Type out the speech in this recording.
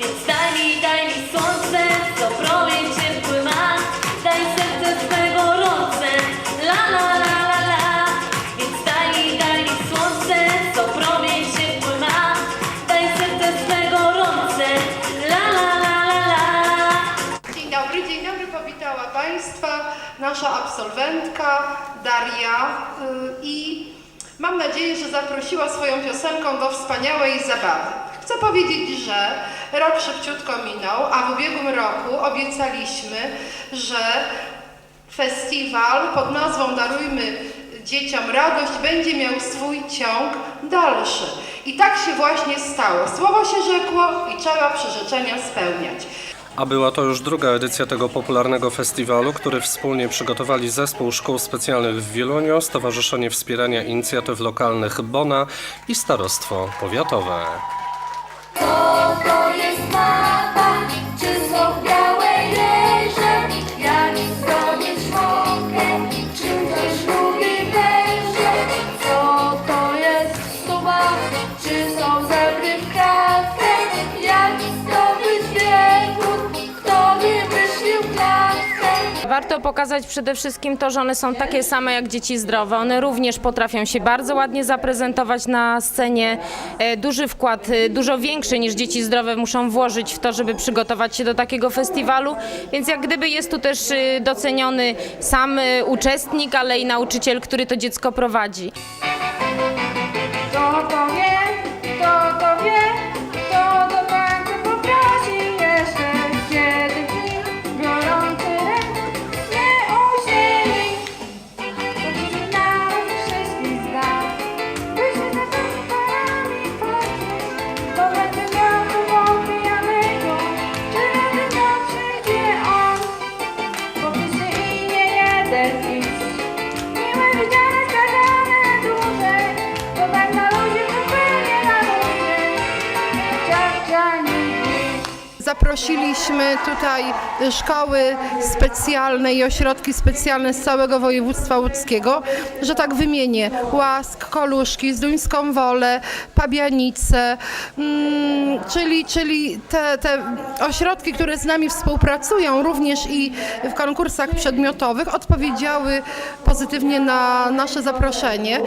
Więc daj mi, daj mi słońce, co promień ciepły ma. Daj serce swe gorące, la la la la la. Więc daj mi, daj mi słońce, co promień ciepły ma. Daj serce swe gorące, la la la la la. Dzień dobry, dzień dobry, powitała Państwa nasza absolwentka Daria y, i mam nadzieję, że zaprosiła swoją piosenką do wspaniałej zabawy. Chcę powiedzieć, że rok szybciutko minął, a w ubiegłym roku obiecaliśmy, że festiwal pod nazwą Darujmy Dzieciom Radość będzie miał swój ciąg dalszy. I tak się właśnie stało. Słowo się rzekło i trzeba przyrzeczenia spełniać. A była to już druga edycja tego popularnego festiwalu, który wspólnie przygotowali Zespół Szkół Specjalnych w Wieluniu, Stowarzyszenie Wspierania Inicjatyw Lokalnych Bona i Starostwo Powiatowe. Co to Warto pokazać przede wszystkim to, że one są takie same jak dzieci zdrowe. One również potrafią się bardzo ładnie zaprezentować na scenie. E, Duży wkład, e, dużo większy niż dzieci zdrowe muszą włożyć w to, żeby przygotować się do takiego festiwalu. Więc jak gdyby jest tu też e, doceniony sam uczestnik, ale i nauczyciel, który to dziecko prowadzi. Zaprosiliśmy tutaj szkoły specjalne i ośrodki specjalne z całego województwa łódzkiego, że tak wymienię, Łask, Koluszki, Zduńską Wolę, Pabianice, mm, czyli, czyli te, te ośrodki, które z nami współpracują również i w konkursach przedmiotowych odpowiedziały pozytywnie na nasze zaproszenie.